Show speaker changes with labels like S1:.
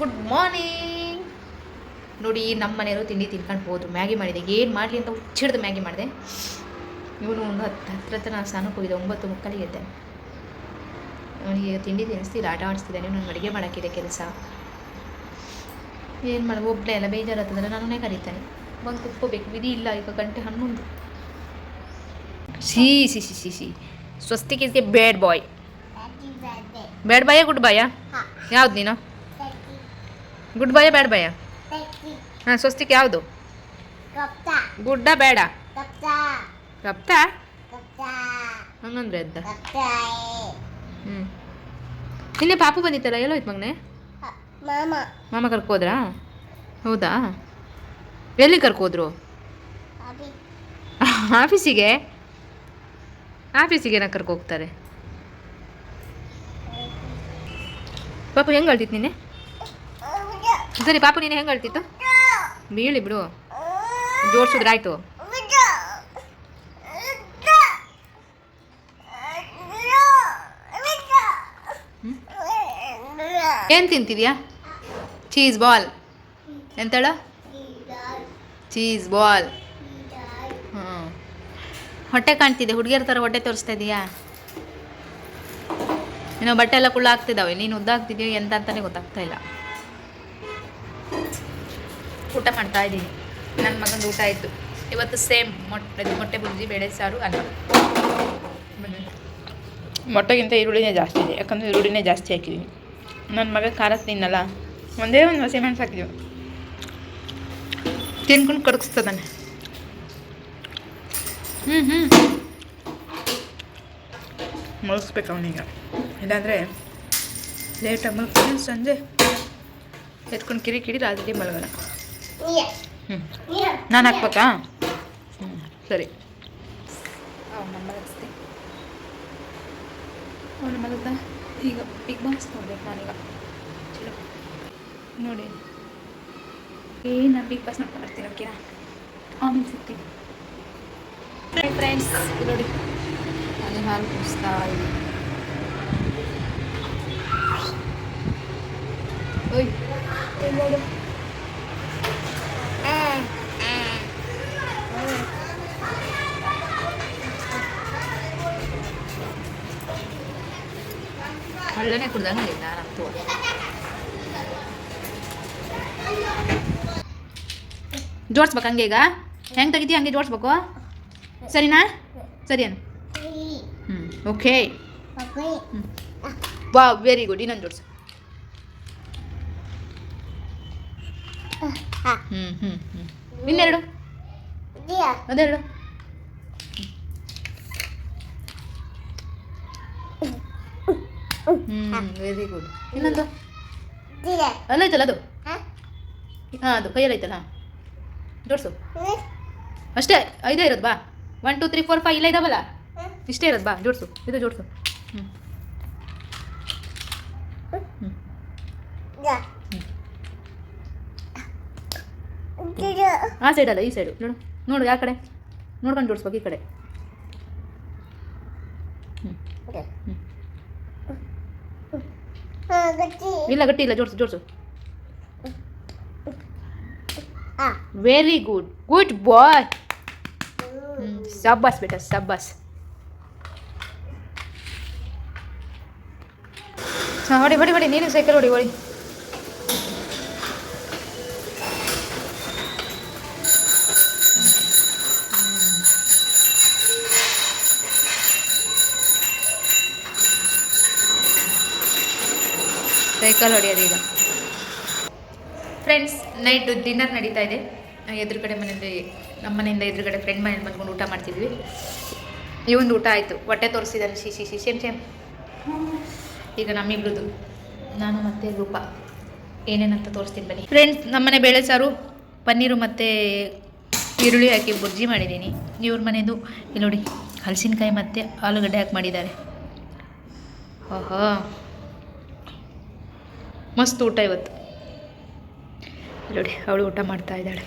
S1: Good morning ನೋಡಿ ನಮ್ಮ ಮನೆಯವರು ತಿಂಡಿ ತಿನ್ಕೊಂಡು ಹೋದ್ರು. ಮ್ಯಾಗಿ ಮಾಡಿದೆ. ಏನು ಮಾಡಲಿ ಅಂತ ಹುಚ್ಚಿಡ್ದು ಮ್ಯಾಗಿ ಮಾಡಿದೆ. ಇವನು ಒಂದು ಹತ್ತು ಹತ್ತಿರ ಹತ್ರ ನಾನು ಸ್ನಾನಕ್ಕೆ ಹೋಗಿದ್ದೆ ಒಂಬತ್ತು ಮುಕ್ಕಲಿಗೆ ಎದ್ದೆ. ಅವನಿಗೆ ತಿಂಡಿ ತಿನ್ನಿಸ್ತಿಲ್ಲ ಆಟ ಆಡಿಸ್ತಿದ್ದಾನೆ. ನಾನು ಅಡುಗೆ ಮಾಡೋಕ್ಕಿದೆ ಕೆಲಸ. ಏನು ಮಾಡಿ ಒಬ್ಬನೇ ಎಲ್ಲ ಬೇಜಾರಾಗ್ತದಲ್ಲ ನಾನೇ ಕರೀತಾನೆ. ಬಂದು ಕುತ್ಕೋಬೇಕು. ವಿಧಿ ಇಲ್ಲ ಈಗ ಗಂಟೆ ಹನ್ನೊಂದು. ಸಿ ಸಿ ಸಿ ಸಿ ಸಿ ಸ್ವಸ್ತಿಗೆ bad boy. Bad boy good boy? ಯಾವ್ದು ನೀನು? ಗುಡ್ ಬಾಯ ಬ್ಯಾಡ್ ಬಾಯ ಹಾಂ ಸ್ವಸ್ತಿಕ್ ಯಾವುದು? ಗುಡ್ಡ ಬೇಡ ಕಪ್ತ ಹಂಗಂದ್ರೆ ಅದ್ದ ಹ್ಞೂ ನಿನ್ನೆ ಪಾಪು ಬಂದಿತ್ತಲ್ಲ ಎಲ್ಲೋಯ್ತು ಮಗನೆ?
S2: ಮಾಮ.
S1: ಮಾಮ ಕರ್ಕೋದ್ರಾ? ಹೌದಾ? ಎಲ್ಲಿ ಕರ್ಕೋದ್ರು? ಆಫೀಸಿಗೆ ಆಫೀಸಿಗೆ? ನಾ ಕರ್ಕೋಗ್ತಾರೆ. ಪಾಪು ಹೆಂಗೆ ಅಳ್ತಿತ್ತು ನಿನ್ನೆ? ಸರಿ ಪಾಪು ನೀನು ಹೆಂಗೆ ಹೇಳ್ತಿತ್ತು ಬೀಳಿ ಬಿಡು. ಜೋಡ್ಸಿದ್ರಾಯ್ತು. ಏನು ತಿಂತಿದ್ಯಾ? Cheese ball. ಎಂತಳ? Cheese ball. ಹ್ಞೂ ಹೊಟ್ಟೆ ಕಾಣ್ತಿದೆ ಹುಡುಗಿಯರ ಥರ ಹೊಟ್ಟೆ ತೋರಿಸ್ತಾ ಇದೀಯಾ? ಏನೋ ಬಟ್ಟೆ ಎಲ್ಲ ಕುಳ್ಳ ಆಗ್ತಿದ್ದಾವೆ ನೀನು ಉದ್ದಾಗ್ತಿದ್ಯೋ ಎಂತ ಅಂತಾನೆ ಗೊತ್ತಾಗ್ತಾ ಇಲ್ಲ. ಊಟ ಮಾಡ್ತಾ ಇದ್ದೀನಿ. ನನ್ನ ಮಗನ ಊಟ ಆಯಿತು. ಇವತ್ತು ಸೇಮ್ ಮೊಟ್ಟೆ ಮೊಟ್ಟೆ ಬುರ್ಜಿ ಬೇಳೆ ಸಾರು ಅಲ್ಲ ಮೊಟ್ಟೆಗಿಂತ ಈರುಳ್ಳಿನೇ ಜಾಸ್ತಿ ಇದೆ. ಯಾಕಂದರೆ ಈರುಳ್ಳಿನೇ ಜಾಸ್ತಿ ಹಾಕಿದ್ದೀನಿ ನನ್ನ ಮಗ ಖಾರ ತಿನ್ನಲ್ಲ. ಒಂದೇ ಒಂದು ಹಸಿ ಮೆಣಸು ಹಾಕಿದ್ದೀವಿ ತಿನ್ಕೊಂಡು ಕಡಗಿಸ್ತದಾನೆ ಹ್ಞೂ ಹ್ಞೂ ಮಲಗಿಸ್ಬೇಕು ಅವನೀಗ. ಇಲ್ಲಾಂದರೆ ಲೇಟಾಗಿ ಮಲ್ಕೊಂಡು ಸಂಜೆ. ಎತ್ಕೊಂಡು ಕಿರಿ ಕಿಡಿ ರಾತ್ರಿ ಮಲಗೋಣ. ಹ್ಞೂ ನಾನು ಹಾಕ್ಬೇಕಾ? ಹ್ಞೂ ಸರಿ. ಅವನ ಮಲಗ್ದ ಈಗ ಬಿಗ್ ಬಾಸ್ ನೋಡ್ಬೇಕು ನಾನೀಗ. ಚಲೋ. ನೋಡಿ. ಏ ನಾನು ಬಿಗ್ ಬಾಸ್ ನೋಡ್ಕೊಂಡು ಬರ್ತೀನಿ ಓಕೆನಾ? ಆಮೇಲೆ ಸಿಗ್ತೀನಿ. ಫ್ರೆಂಡ್ಸ್ ನೋಡಿ. ಅಲ್ಲಿ ಹಾಲು ಕುಡಿಸ್ತಾ ಇದ್ದೀನಿ. ಓಯ್. ಒಳ್ಳೆನೇ ಕುಡ್ದಂಗೆ ನಾನಂತೂ ಜೋಡಿಸ್ಬೇಕು ಹಂಗೆ ಈಗ ಹೆಂಗೆ ತೆಗಿತೀಯ ಹಂಗೆ ಜೋಡಿಸ್ಬೇಕು ಸರಿನಾ ಸರಿ ಅನ್ನು ಹ್ಞೂ ಓಕೆ ವಾ ವೆರಿ ಗುಡ್ ಇನ್ನೊಂದು ಜೋಡಿಸು ಹ್ಞೂ ಹ್ಞೂ ಹ್ಞೂ ಇನ್ನೆರಡು ಅದೆರಡು ವೆರಿ ಗುಡ್ ಇನ್ನೊಂದು? ಅಲ್ಲೈತಲ್ಲ ಅದು? ಹಾಂ. ಅದು ಕೈಯಲ್ಲಿ ಐತಲ್ಲ ಜೋಡಿಸು ಅಷ್ಟೇ ಐದೇ ಇರೋದು ಬಾ. One two three four five ಇಲ್ಲ ಇದಾವಲ್ಲ? ಇಷ್ಟೇ ಇರೋದು ಬಾ ಜೋಡಿಸು. ಇದು ಜೋಡಿಸು. ಹ್ಞೂ ಆ ಸೈಡ್ ಅಲ್ಲ ಈ ಸೈಡು ನೋಡು ನೋಡು ಯಾವ ಕಡೆ? ನೋಡ್ಕೊಂಡು ಜೋಡಿಸ್ಬೇಕು ಈ ಕಡೆ. ಇಲ್ಲ, ಗಟ್ಟಿ ಇಲ್ಲ, ಜೋಡಿಸು ಜೋಡಿಸು. ವೆರಿ ಗುಡ್ ಗುಡ್ ಬಾಯ್ ಸಬ್ಬಾಸ್ ಬೇಟ ಸಬ್ಬಾಸ್ ಹಾಂ, ಹೊಡಿ ಹೊಡಿ ಹೊಡಿ, ನೀನು ಸೈಕಲ್ ಹೊಡಿ ಹೊಡಿ. ಸೈಕಲ್ ಹೊಡೆಯೋದು ಈಗ. ಫ್ರೆಂಡ್ಸ್ ನೈಟ್ ಡಿನ್ನರ್ ನಡೀತಾ ಇದೆ. ಎದುರುಗಡೆ ಮನೆಯಲ್ಲಿ, ನಮ್ಮ ಮನೆಯಿಂದ ಎದುರುಗಡೆ ಫ್ರೆಂಡ್ ಮನೇಲಿ ಬಂದ್ಕೊಂಡು ಊಟ ಮಾಡ್ತಿದ್ವಿ. ಒಂದು ಊಟ ಆಯಿತು. ಹೊಟ್ಟೆ ತೋರಿಸಿದ್ದಾನೆ ಶಿ ಶಿ ಶಿ ಸೇಮ್ ಸೇಮ್ ಈಗ ನಮ್ಮಿಬ್ರದ್ದು ನಾನು ಮತ್ತು ರೂಪ. ಏನೇನಂತ ತೋರಿಸ್ತೀನಿ ಬನ್ನಿ. ಫ್ರೆಂಡ್ಸ್ ನಮ್ಮನೆ ಬೇಳೆ ಸಾರು, ಪನ್ನೀರು ಮತ್ತು ಈರುಳ್ಳಿ ಹಾಕಿ ಬುರ್ಜಿ ಮಾಡಿದ್ದೀನಿ. ಇವ್ರ ಮನೆಯದು ಇಲ್ಲಿ ನೋಡಿ, ಹಲಸಿನಕಾಯಿ ಮತ್ತು ಆಲೂಗಡ್ಡೆ ಹಾಕಿ ಮಾಡಿದ್ದಾರೆ. ಓಹೋ. ಮಸ್ತ್ ಊಟ ಇವತ್ತು. ನೋಡಿ ಅವಳು ಊಟ ಮಾಡ್ತಾ ಇದ್ದಾಳೆ.